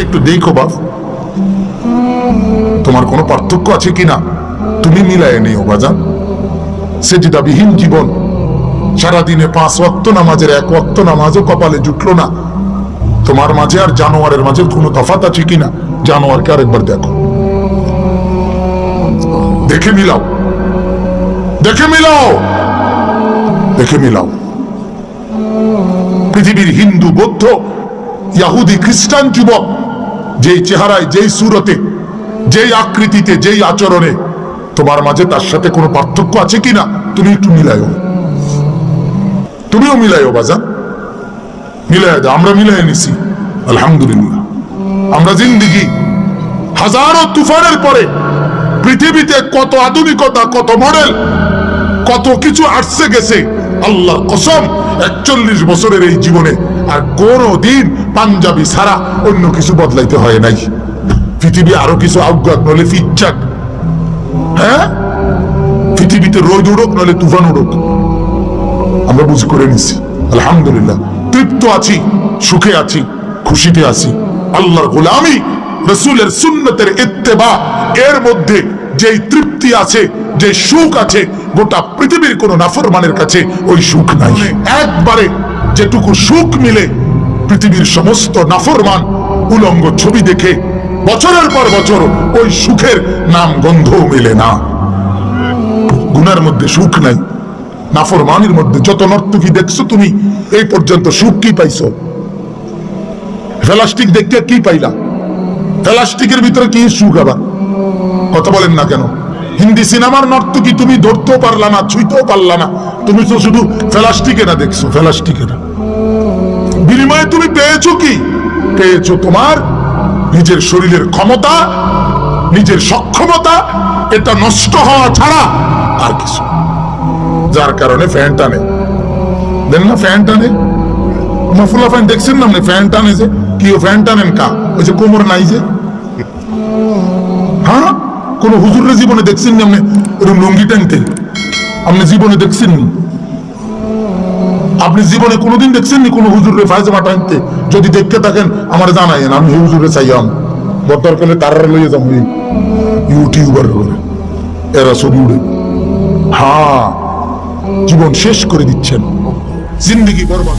একটু দেখো তোমার কোনো পার্থক্য আছে কিনা? তুমি মিলায় নিও, বাজান। সে সেজিদাবিহীন জীবন। সারাদিনে পাঁচ ওয়াক্ত নামাজের এক ওয়াক্ত নামাজও কপালে জুটলো না। তোমার মাঝে আর জানোয়ারের মাঝে কোনো তফাত আছে কিনা? জানোয়ারকে আরেকবার দেখো। দেখে মিলাও। দেখে মিলাও। দেখে মিলাও। পৃথিবীর হিন্দু, বৌদ্ধ, ইয়াহুদি, খ্রিস্টান, যুবক যেই চেহারায়, যেই সুরতে, যেই আকৃতিতে, যেই আচরণে, তোমার মাঝে তার সাথে কোনো পার্থক্য আছে কিনা, তুমি একটু মিলাইও তুমিও মিলাইও বাজান। মিলাই দাও, আমরা মিলাই নিছি। আলহামদুলিল্লাহ। আমরা জিন্দিগি। হাজারো তুফানের পরে পৃথিবীতে কত আধুনিকতা, কত মডেল, কত কিছু আসছে গেছে। আল্লাহ কসম, একচল্লিশ বছরের এই জীবনে আর কোনো দিন পাঞ্জাবি ছাড়া অন্য কিছু বদলাইতে হয় নাই। পৃথিবী আরও কিছু আজ্ঞাত নলে ফিচ্চাক হ্যাঁ? পৃথিবীতে রোদ উড়ুক নলে তুফান উড়ুক। আমরা বুঝ করে নিছি, আলহামদুলিল্লাহ। তৃপ্ত আছি, সুখে আছি, খুশিতে আছি। আল্লাহর গোলামি, রসুলের সুন্নতের ইত্তেবা, এর মধ্যে যেই তৃপ্তি আছে যে সুখ আছে, গোটা পৃথিবীর কোন নাফরমানের কাছে ওই সুখ নাই। একবারে যেটুকু সুখ মিলে পৃথিবীর সমস্ত নাফরমান উলঙ্গ ছবি দেখে বছরের পর বছর ওই সুখের নাম গন্ধও মেলে না। গুনার মধ্যে সুখ নাই, নাফরমানির মধ্যে যত নর্তকী দেখছ তুমি, এই পর্যন্ত সুখ কি পাইছো? ফেলাস্টিক দেখতে কি পাইলা? ফেলাস্টিকের ভিতরে কি সুখ আবার? কথা বলেন না কেন? হিন্দি সিনেমার নর্তকী তুমি ধরতেও পারলা না, ছুঁইতেও পারলা না। তুমি তো শুধু ফেলাস্টিকে না দেখছ ফেলাস্টিকে না বিনিময়ে তুমি পেয়েছ কি? পেয়েছ তোমার নিজের শরীরের ক্ষমতা, নিজের সক্ষমতা, এটা নষ্ট হওয়া ছাড়া আর কিছু। যার কারণে ফ্যান টানে। দেন না ফ্যান টানে? মফুলা ফ্যান দেখছেন না আপনি? ফ্যান টানে যে। কি ও ফ্যান টানেন কা? ওই যে কোমর নাই যে। হ্যাঁ? কোন হুজুরের জীবনে দেখছেন নি আপনি? এরকম লুঙ্গি টানতে। আপনি জীবনে দেখছেন নি? আপনি জীবনে কোনোদিন দেখছেন নি কোনো হুজুরের ফায়জে মাঠাইতে যদি দেখতে থাকেন, আমার জানাইন আমি হুজুরে চাইয়াম। বদর করলে তার লইয়ে যাব ইউটিউবার করে এরা ছবি উড়ে। হ্যাঁ জীবন শেষ করে দিচ্ছেন। জিন্দগি বরবাদ।